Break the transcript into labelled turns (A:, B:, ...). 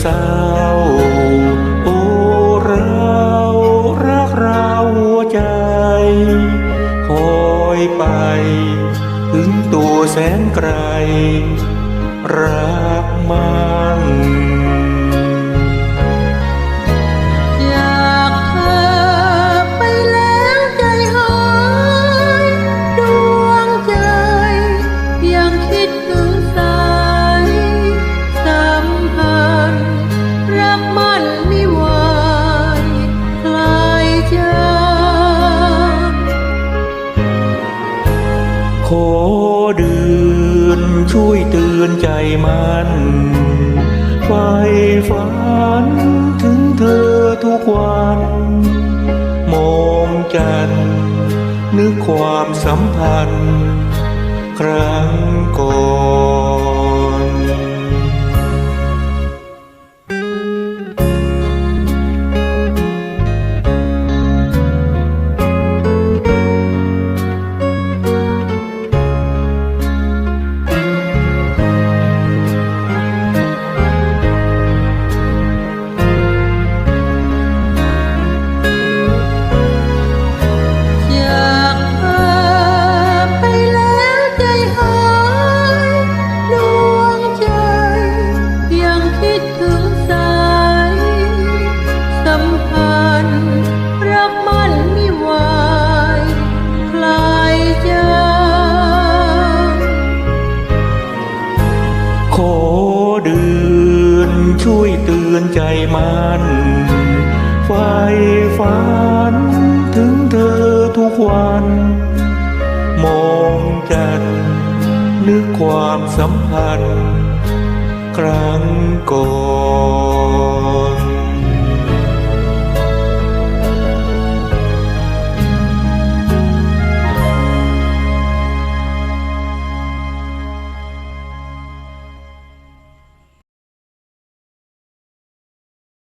A: เศร้า โอ้เรารักเราหัวใจ คอยไป ถึงตัวแสนไกลรัก น
B: ใจมันไฟ
A: ฝันถึงเธอทุกวันมองจันนึกความสัมพันธ์ ครั้งก่อน ช่วยเตือนใจมันไฟฝันถึงเธอทุกวัน มองจันนึกความสัมพันธ์ ครั้งก่อน